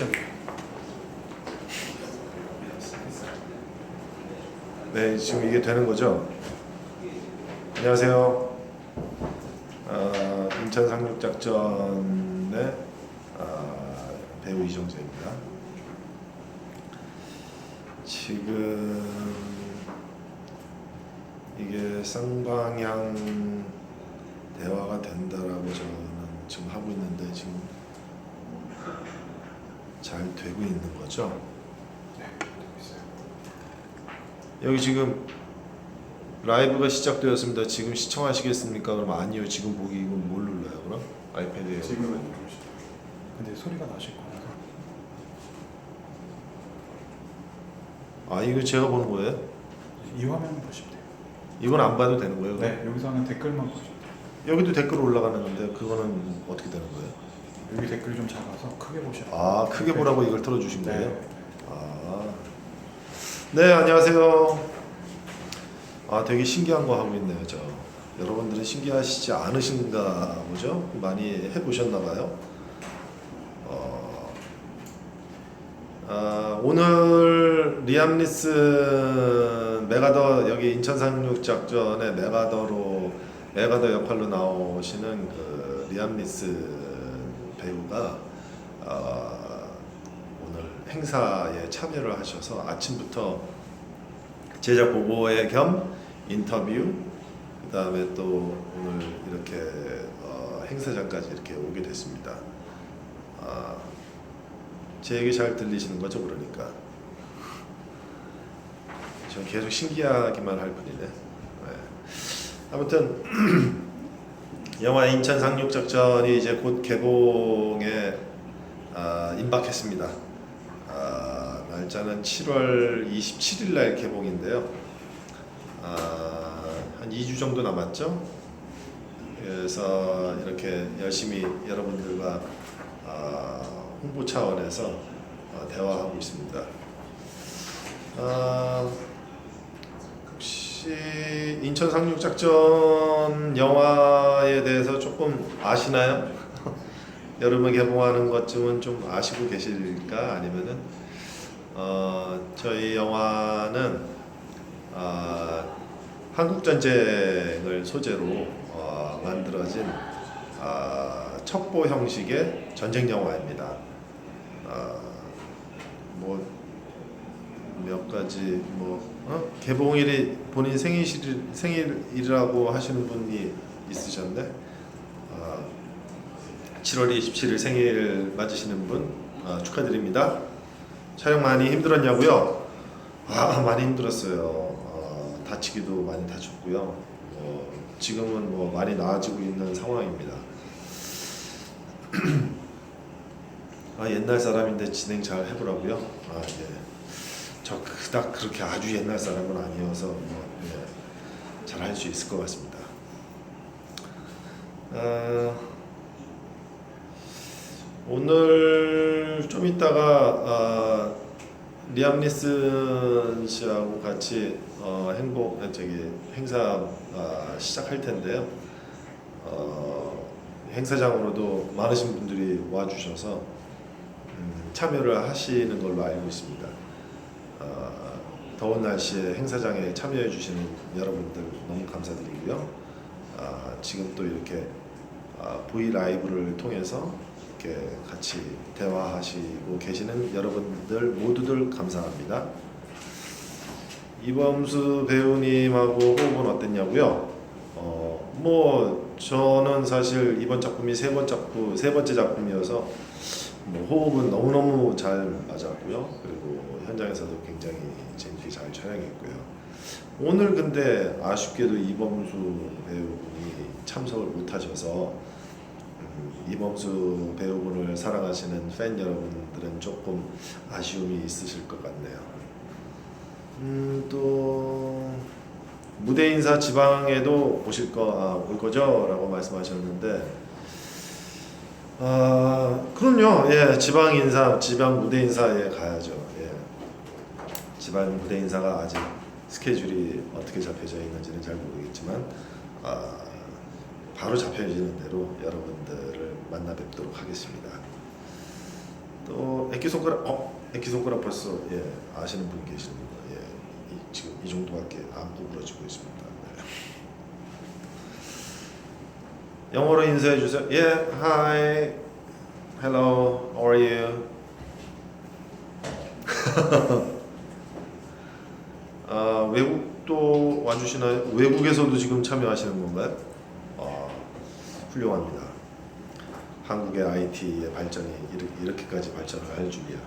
시작해. 네, 지금 이게 되는 거죠? 안녕하세요. 어, 인천 상륙작전의 어, 배우 이정재입니다. 지금 이게 쌍방향 대화가 된다라고 저는 지금 하고 있는데 지금 잘 되고 있는 거죠? 네, 되고 있어요. 여기 지금 라이브가 시작되었습니다. 지금 시청하시겠습니까? 그럼 아니요. 지금 보기 이건 뭘 눌러요? 그럼 아이패드에 지금은 누르시죠. 근데 소리가 나실 거라서 아 이거 제가 보는 거예요? 이 화면 보시면 돼요. 이건 안 봐도 되는 거예요? 그럼? 네, 여기서는 댓글만 보시면 돼요. 여기도 댓글 올라가는데 그거는 어떻게 되는 거예요? 여기 댓글이 좀 작아서 크게 보시면 아 크게 보라고 이걸 틀어주신 네. 거예요? 아, 네 안녕하세요. 아 되게 신기한 거 하고 있네요, 저. 여러분들은 신기하시지 않으신가 보죠? 많이 해보셨나 봐요. 어, 아, 오늘 리암 리슨 메가더 여기 인천 상륙 작전에 메가더로 메가더 역할로 나오시는 그 리암 리슨 배우가 어, 오늘 행사에 참여를 하셔서 아침부터 제작 보고회 겸 인터뷰 그 다음에 또 오늘 이렇게 어, 행사장까지 이렇게 오게 됐습니다. 아, 제 얘기 잘 들리시는 거죠, 그러니까. 전 계속 신기하기만 할 뿐이네. 네. 아무튼 영화 인천 상륙작전이 이제 곧 개봉에 아, 임박했습니다. 아, 날짜는 7월 27일 날 개봉인데요. 아, 한 2주 정도 남았죠. 그래서 이렇게 열심히 여러분들과 아, 홍보 차원에서 어, 대화하고 있습니다. 아, 혹시 인천 상륙작전 영화에 대해서 조금 아시나요? 여름에 개봉하는 것쯤은 좀 아시고 계실까? 아니면은 어, 저희 영화는 아, 한국 전쟁을 소재로 어, 만들어진 아, 첩보 형식의 전쟁 영화입니다. 아, 뭐 몇 가지 뭐 어? 개봉일이 본인 생일 생일이라고 하시는 분이 있으셨네. 아, 7월 27일 생일 맞으시는 분 아, 축하드립니다. 촬영 많이 힘들었냐고요? 아 많이 힘들었어요. 어, 다치기도 많이 다쳤고요. 뭐, 지금은 뭐 많이 나아지고 있는 상황입니다. 아 옛날 사람인데 진행 잘 해보라고요? 아 예. 저 그닥 그렇게 아주 옛날 사람은 아니어서 뭐, 예, 잘할 수 있을 것 같습니다. 아, 오늘 좀 이따가 아, 리암 니슨 씨하고 같이 어, 행복 저기 행사 아, 시작할 텐데요. 어, 행사장으로도 많으신 분들이 와주셔서 음, 참여를 하시는 걸로 알고 있습니다. 어, 더운 날씨에 행사장에 참여해 주시는 여러분들 너무 감사드리고요. 아, 지금 또 이렇게 아, V 라이브를 통해서 이렇게 같이 대화하시고 계시는 여러분들 모두들 감사합니다. 이범수 배우님하고 호흡은 어땠냐고요? 어, 뭐 저는 사실 이번 작품이 세 번 작품 세 번째 작품이어서 뭐 호흡은 너무 너무 잘 맞았고요. 그리고 현장에서도 굉장히 재밌게 잘 촬영했고요. 오늘 근데 아쉽게도 이범수 배우분이 참석을 못하셔서 음, 이범수 배우분을 사랑하시는 팬 여러분들은 조금 아쉬움이 있으실 것 같네요. 음, 또 무대 인사 지방에도 오실 거, 아, 올 거죠?라고 말씀하셨는데, 아, 그럼요. 예, 지방 인사, 지방 무대 인사에 가야죠. 예. 지방 무대 인사가 아직 스케줄이 어떻게 잡혀져 있는지는 잘 모르겠지만, 아, 바로 잡혀지는 대로 여러분들을 만나 뵙도록 하겠습니다. 또 에키손가락 어 에키손가락 벌써 예 아시는 분 계십니다. 예 이, 지금 이 정도밖에 안 구부러지고 있습니다. 네. 영어로 인사해 주세요. 예, hi, hello, how are you? 아 외국도 와주시나요? 외국에서도 지금 참여하시는 건가요? 아 훌륭합니다. 한국의 IT의 발전이 이렇게, 이렇게까지 발전을 할 줄이야.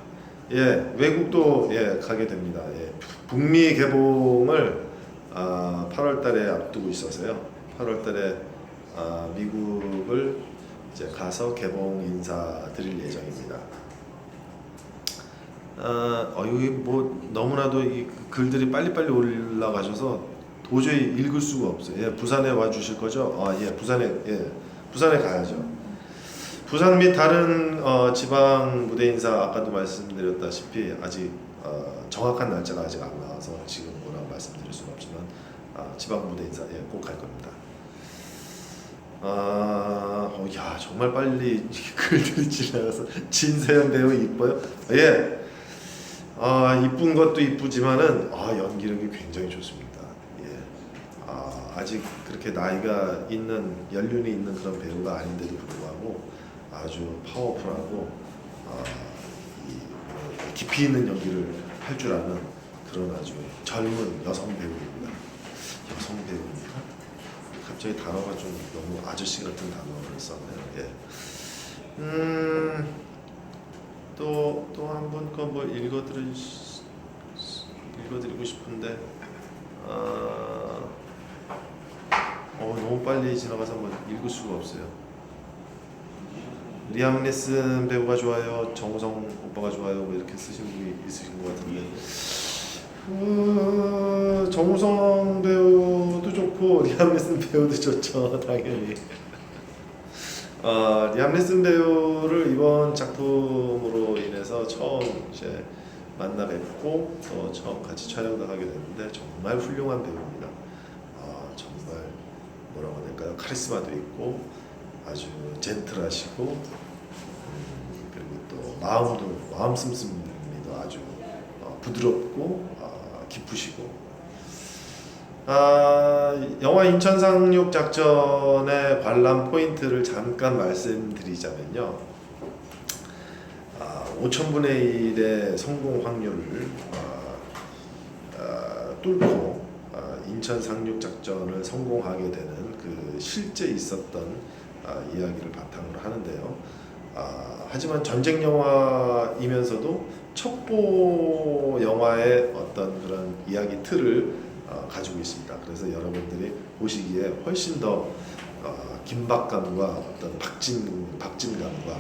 예, 외국도 예 가게 됩니다. 예, 북미 개봉을 아, 8월달에 앞두고 있어서요. 8월달에 아, 미국을 이제 가서 개봉 인사 드릴 예정입니다. 아, 어, 여기 뭐 너무나도 이 글들이 빨리빨리 올라가셔서 도저히 읽을 수가 없어요. 예, 부산에 와 주실 거죠? 아, 예, 부산에 예, 부산에 가야죠. 부산 및 다른 어, 지방 무대 인사 아까도 말씀드렸다시피 아직 어, 정확한 날짜가 아직 안 나와서 지금 뭐라고 말씀드릴 수는 없지만 아, 지방 무대 인사 예, 꼭 갈 겁니다. 아, 어, 야 정말 빨리 이 글들이 지나가서 진세현 배우 이뻐요? 예. 아 이쁜 것도 이쁘지만은 아 연기력이 굉장히 좋습니다. 예. 아 아직 그렇게 나이가 있는 연륜이 있는 그런 배우가 아닌데도 불구하고 아주 파워풀하고 아, 이, 뭐, 깊이 있는 연기를 할 줄 아는 그런 아주 젊은 여성 배우입니다. 갑자기 단어가 좀 너무 아저씨 같은 단어를 썼네요. 예. 음. 또 또 한 분 거 뭐 읽어드리 읽어드리고 싶은데 아, 어 너무 빨리 지나가서 뭐 읽을 수가 없어요. 리암 네슨 배우가 좋아요, 정우성 오빠가 좋아요, 뭐 이렇게 쓰신 분이 있으신 것 같은데 어, 정우성 배우도 좋고 리암 네슨 배우도 좋죠, 당연히. 어, 리암 네슨 배우를 이번 작품으로 인해서 처음 이제 만나 뵙고 또 처음 같이 촬영도 하게 됐는데 정말 훌륭한 배우입니다. 아, 정말 뭐라고 해야 될까요? 카리스마도 있고 아주 젠틀하시고 음, 그리고 또 마음도 마음 씀씀이도 아주 어, 부드럽고 아, 깊으시고 아, 영화 인천 상륙 작전의 관람 포인트를 잠깐 말씀드리자면요. 아, 5천분의 1의 성공 확률을 아, 아, 뚫고 아, 인천 상륙 작전을 성공하게 되는 그 실제 있었던 아, 이야기를 바탕으로 하는데요. 아, 하지만 전쟁 영화이면서도 첩보 영화의 어떤 그런 이야기 틀을 어, 가지고 있습니다. 그래서 여러분들이 보시기에 훨씬 더 어, 긴박감과 어떤 박진 박진감과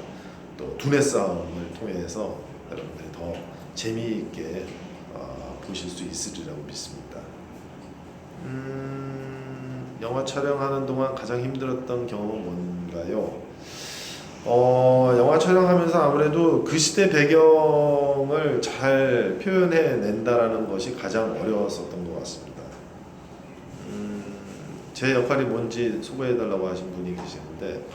또 두뇌 싸움을 통해서 여러분들이 더 재미있게 어, 보실 수 있으리라고 믿습니다. 음, 영화 촬영하는 동안 가장 힘들었던 경험은 뭔가요? 어, 영화 촬영하면서 아무래도 그 시대 배경을 잘 표현해 낸다라는 것이 가장 어려웠었던 것 같습니다. 음, 제 역할이 뭔지 소개해 달라고 하신 분이 계시는데,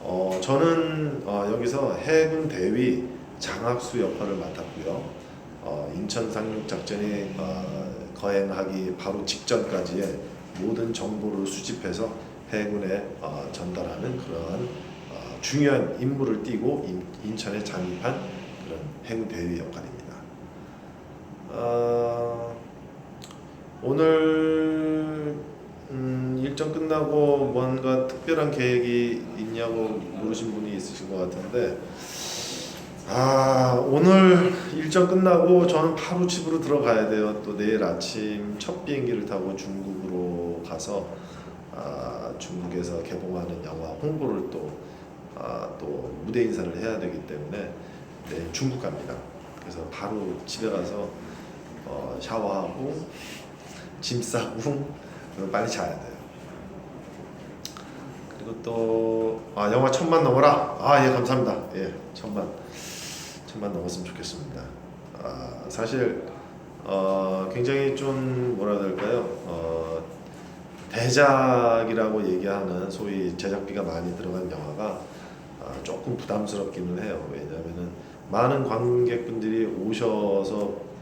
어, 저는 어, 여기서 해군 대위 장학수 역할을 맡았고요. 어, 인천 상륙 작전이 어, 거행하기 바로 직전까지의 모든 정보를 수집해서 해군에 어, 전달하는 그러한 어, 중요한 임무를 띠고 인, 인천에 잠입한 그런 해군 대위 역할입니다. 어, 오늘 음, 일정 끝나고 뭔가 특별한 계획이 있냐고 물으신 분이 있으신 것 같은데 아 오늘 일정 끝나고 저는 바로 집으로 들어가야 돼요. 또 내일 아침 첫 비행기를 타고 중국으로 가서 아, 중국에서 개봉하는 영화 홍보를 또, 아, 또 무대 인사를 해야 되기 때문에 내일 중국 갑니다. 그래서 바로 집에 가서 어, 샤워하고 짐 싸고 빨리 자야 돼요. 그리고 또 아, 영화 천만 넘어라. 아 예 감사합니다. 예 천만 천만 넘었으면 좋겠습니다. 아, 사실 어, 굉장히 좀 뭐라 될까요? 어, 대작이라고 얘기하는 소위 제작비가 많이 들어간 영화가 아, 아, 조금 부담스럽기는 해요. 왜냐하면 많은 관객분들이 오셔서